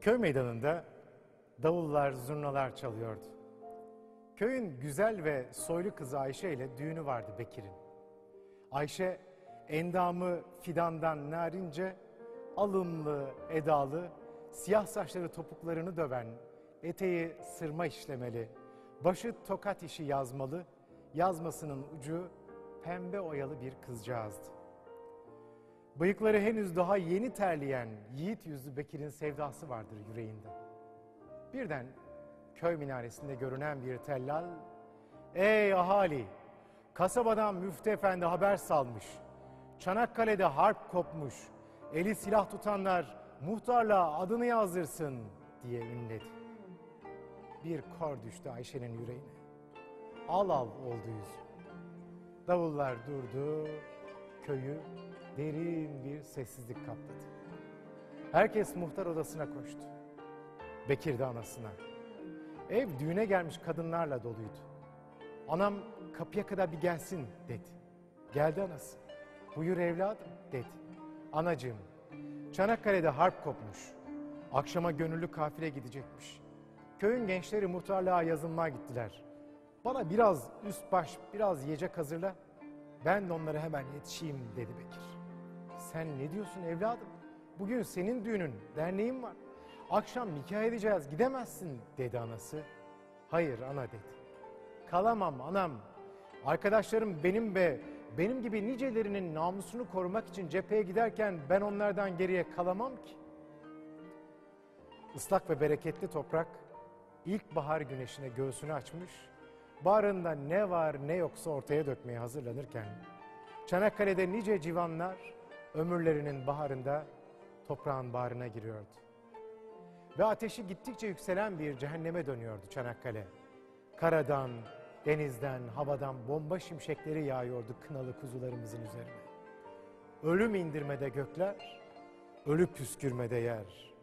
Köy meydanında davullar, zurnalar çalıyordu. Köyün güzel ve soylu kızı Ayşe ile düğünü vardı Bekir'in. Ayşe endamı fidandan narince, alımlı, edalı, siyah saçları topuklarını döven, eteği sırma işlemeli, başı tokat işi yazmalı, yazmasının ucu pembe oyalı bir kızcağızdı. Bıyıkları henüz daha yeni terleyen yiğit yüzlü Bekir'in sevdası vardır yüreğinde. Birden köy minaresinde görünen bir tellal, ''Ey ahali, kasabadan Müftü Efendi haber salmış, Çanakkale'de harp kopmuş, eli silah tutanlar muhtarla adını yazdırsın.'' diye ünledi. Bir kor düştü Ayşe'nin yüreğine. Al al oldu yüzü. Davullar durdu, köyü derin bir sessizlik kapladı. Herkes muhtar odasına koştu. Bekir de anasına. Ev düğüne gelmiş kadınlarla doluydu. Anam kapıya kadar bir gelsin dedi. Geldi anası. Buyur evladım dedi. Anacığım, Çanakkale'de harp kopmuş. Akşama gönüllü kafile gidecekmiş. Köyün gençleri muhtarlığa yazılmaya gittiler. Bana biraz üst baş, biraz yiyecek hazırla. Ben de onlara hemen yetişeyim dedi Bekir. Sen ne diyorsun evladım? Bugün senin düğünün, derneğin var. Akşam nikah edeceğiz, gidemezsin dedi anası. Hayır ana dedi. Kalamam anam. Arkadaşlarım benim ve benim gibi nicelerinin namusunu korumak için cepheye giderken ben onlardan geriye kalamam ki. Islak ve bereketli toprak ilkbahar güneşine göğsünü açmış, bağrında ne var ne yoksa ortaya dökmeye hazırlanırken, Çanakkale'de nice civanlar ömürlerinin baharında toprağın bağrına giriyordu. Ve ateşi gittikçe yükselen bir cehenneme dönüyordu Çanakkale. Karadan, denizden, havadan bomba şimşekleri yağıyordu kınalı kuzularımızın üzerine. Ölüm indirmede gökler, ölü püskürmede yer.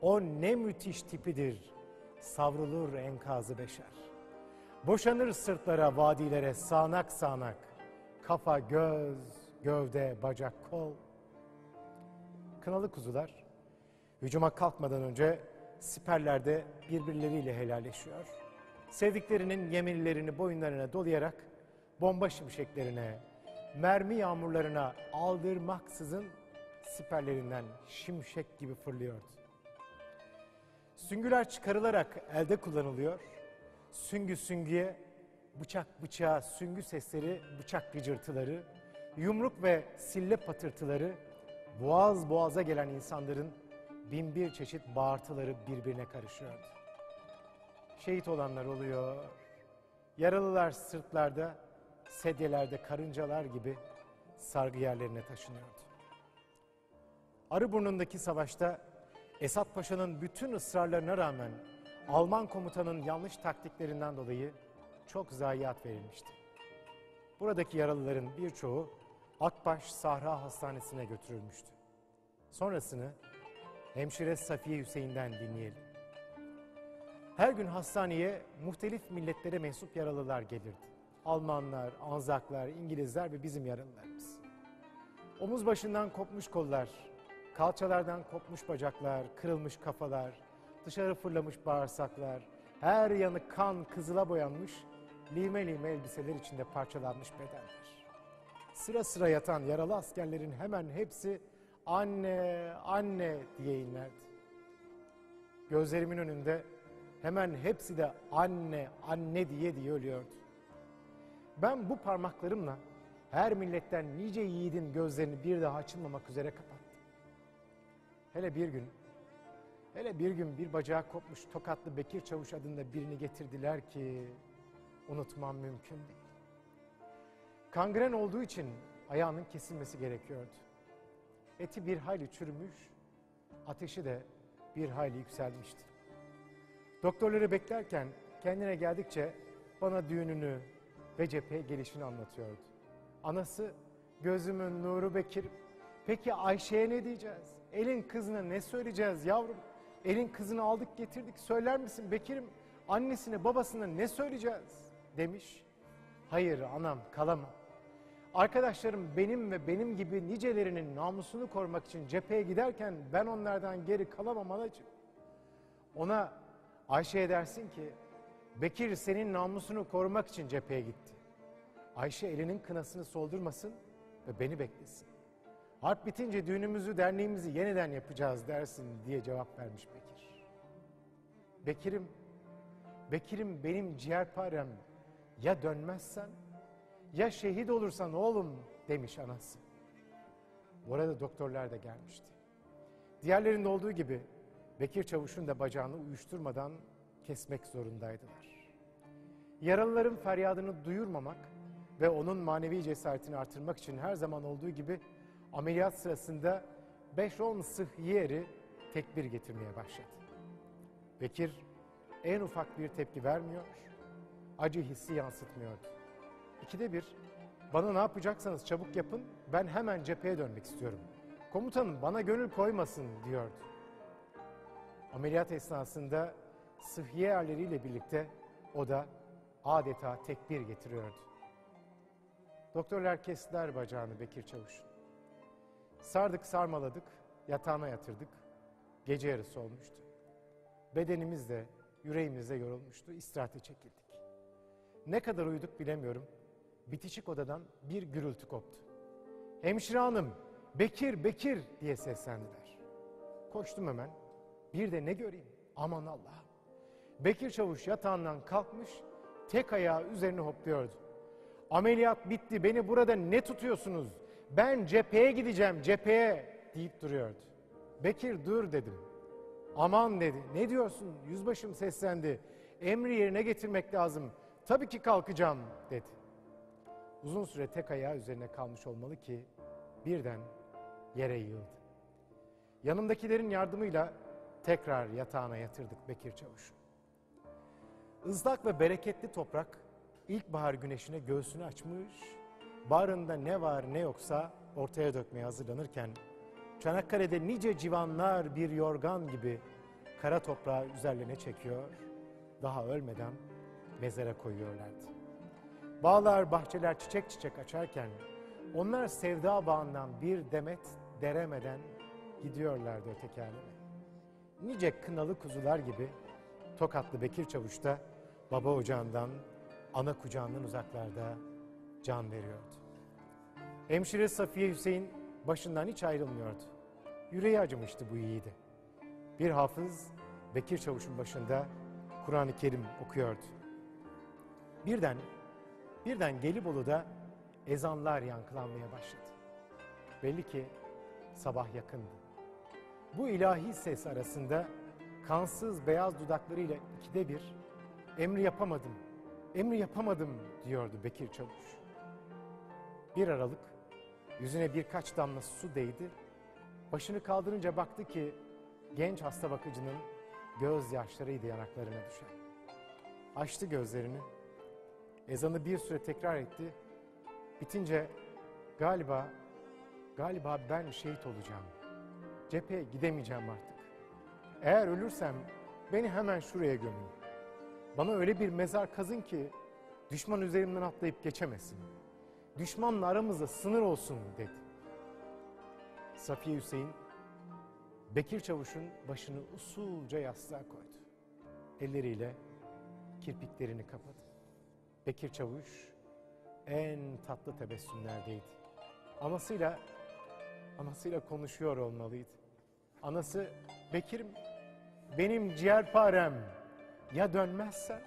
O ne müthiş tipidir, savrulur enkazı beşer. Boşanır sırtlara, vadilere sağanak sağanak. Kafa, göz, gövde, bacak, kol. Kınalı kuzular hücuma kalkmadan önce siperlerde birbirleriyle helalleşiyor. Sevdiklerinin yeminlerini boyunlarına dolayarak bomba şimşeklerine, mermi yağmurlarına aldırmaksızın siperlerinden şimşek gibi fırlıyordu. Süngüler çıkarılarak elde kullanılıyor. Süngü süngüye, bıçak bıçağa, süngü sesleri, bıçak gıcırtıları, yumruk ve sille patırtıları, boğaz boğaza gelen insanların bin bir çeşit bağırtıları birbirine karışıyordu. Şehit olanlar oluyor, yaralılar sırtlarda, sedyelerde karıncalar gibi sargı yerlerine taşınıyordu. Arıburnu'ndaki savaşta Esat Paşa'nın bütün ısrarlarına rağmen Alman komutanın yanlış taktiklerinden dolayı çok zayiat verilmişti. Buradaki yaralıların birçoğu Akbaş Sahra Hastanesi'ne götürülmüştü. Sonrasını hemşire Safiye Hüseyin'den dinleyelim. Her gün hastaneye muhtelif milletlere mensup yaralılar gelirdi. Almanlar, Anzaklar, İngilizler ve bizim yaralılarımız. Omuz başından kopmuş kollar, kalçalardan kopmuş bacaklar, kırılmış kafalar, dışarı fırlamış bağırsaklar, her yanı kan kızıla boyanmış, lime lime elbiseler içinde parçalanmış bedenler. Sıra sıra yatan yaralı askerlerin hemen hepsi anne, anne diye inlerdi. Gözlerimin önünde hemen hepsi de anne, anne diye diye ölüyordu. Ben bu parmaklarımla her milletten nice yiğidin gözlerini bir daha açılmamak üzere kapattım. Hele bir gün, hele bir gün bir bacağı kopmuş tokatlı Bekir Çavuş adında birini getirdiler ki unutmam mümkün değil. Kangren olduğu için ayağının kesilmesi gerekiyordu. Eti bir hayli çürümüş, ateşi de bir hayli yükselmişti. Doktorları beklerken kendine geldikçe bana düğününü ve cepheye gelişini anlatıyordu. Anası gözümün nuru Bekir. Peki Ayşe'ye ne diyeceğiz? Elin kızına ne söyleyeceğiz yavrum? Elin kızını aldık getirdik söyler misin Bekir'im? Annesine babasına ne söyleyeceğiz? Demiş. Hayır anam kalamam. Arkadaşlarım benim ve benim gibi nicelerinin namusunu korumak için cepheye giderken ben onlardan geri kalamam anacığım. Ona Ayşe'ye dersin ki Bekir senin namusunu korumak için cepheye gitti. Ayşe elinin kınasını soldurmasın ve beni beklesin. Harp bitince düğünümüzü, derneğimizi yeniden yapacağız dersin diye cevap vermiş Bekir. Bekir'im, Bekir'im benim ciğerparem ya dönmezsen ya şehit olursan oğlum demiş anası. Bu arada doktorlar da gelmişti. Diğerlerinde olduğu gibi Bekir Çavuş'un da bacağını uyuşturmadan kesmek zorundaydılar. Yaralıların feryadını duyurmamak ve onun manevi cesaretini artırmak için her zaman olduğu gibi ameliyat sırasında 5-10 sıhhiyeri tekbir getirmeye başladı. Bekir en ufak bir tepki vermiyor, acı hissi yansıtmıyordu. İkide bir, bana ne yapacaksanız çabuk yapın, ben hemen cepheye dönmek istiyorum. Komutanım bana gönül koymasın diyordu. Ameliyat esnasında sıhhiye erleriyle birlikte o da adeta tekbir getiriyordu. Doktorlar kestiler bacağını Bekir Çavuş'un. Sardık sarmaladık, yatağına yatırdık. Gece yarısı olmuştu. Bedenimiz de, yüreğimiz de yorulmuştu, istirahate çekildik. Ne kadar uyuduk bilemiyorum. Bitişik odadan bir gürültü koptu. Hemşire hanım, Bekir, Bekir diye seslendiler. Koştum hemen. Bir de ne göreyim? Aman Allah. Bekir Çavuş yatağından kalkmış, tek ayağı üzerine hopluyordu. Ameliyat bitti, beni burada ne tutuyorsunuz? Ben cepheye gideceğim, cepheye deyip duruyordu. Bekir dur dedim. Aman dedi. Ne diyorsun? Yüzbaşım seslendi. Emri yerine getirmek lazım. Tabii ki kalkacağım dedi. Uzun süre tek ayağı üzerine kalmış olmalı ki birden yere yığıldı. Yanımdakilerin yardımıyla tekrar yatağına yatırdık Bekir Çavuş'u. Islak ve bereketli toprak ilkbahar güneşine göğsünü açmış, bağrında ne var ne yoksa ortaya dökmeye hazırlanırken Çanakkale'de nice civanlar bir yorgan gibi kara toprağı üzerlerine çekiyor, daha ölmeden mezara koyuyorlardı. Bağlar, bahçeler çiçek çiçek açarken onlar sevda bağından bir demet deremeden gidiyorlardı öteki aleme. Nice kınalı kuzular gibi Tokatlı Bekir Çavuş da baba ocağından, ana kucağından uzaklarda can veriyordu. Hemşire Safiye Hüseyin başından hiç ayrılmıyordu. Yüreği acımıştı bu yiğidi. Bir hafız Bekir Çavuş'un başında Kur'an-ı Kerim okuyordu. Birden, birden Gelibolu'da ezanlar yankılanmaya başladı. Belli ki sabah yakındı. Bu ilahi ses arasında kansız beyaz dudaklarıyla ikide bir emri yapamadım, emri yapamadım diyordu Bekir Çavuş. Bir aralık yüzüne birkaç damla su değdi. Başını kaldırınca baktı ki genç hasta bakıcının gözyaşlarıydı yanaklarına düşen. Açtı gözlerini. Ezanı bir süre tekrar etti. Bitince galiba galiba ben şehit olacağım. Cepheye gidemeyeceğim artık. Eğer ölürsem beni hemen şuraya gömün. Bana öyle bir mezar kazın ki düşman üzerimden atlayıp geçemesin. Düşmanla aramızda sınır olsun dedi. Safiye Hüseyin Bekir Çavuş'un başını usulca yastığa koydu. Elleriyle kirpiklerini kapadı. Bekir Çavuş en tatlı tebessümlerdeydi. Anasıyla anasıyla konuşuyor olmalıydı. Anası Bekir'im benim ciğerparem ya dönmezsen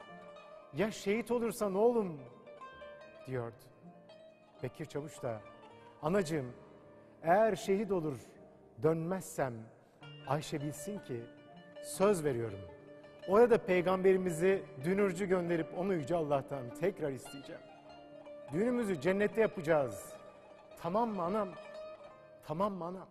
ya şehit olursan oğlum diyordu. Bekir Çavuş da anacığım eğer şehit olur dönmezsem Ayşe bilsin ki söz veriyorum. Orada peygamberimizi dünürcü gönderip onu Yüce Allah'tan tekrar isteyeceğim. Düğünümüzü cennette yapacağız. Tamam mı anam? Tamam mı anam?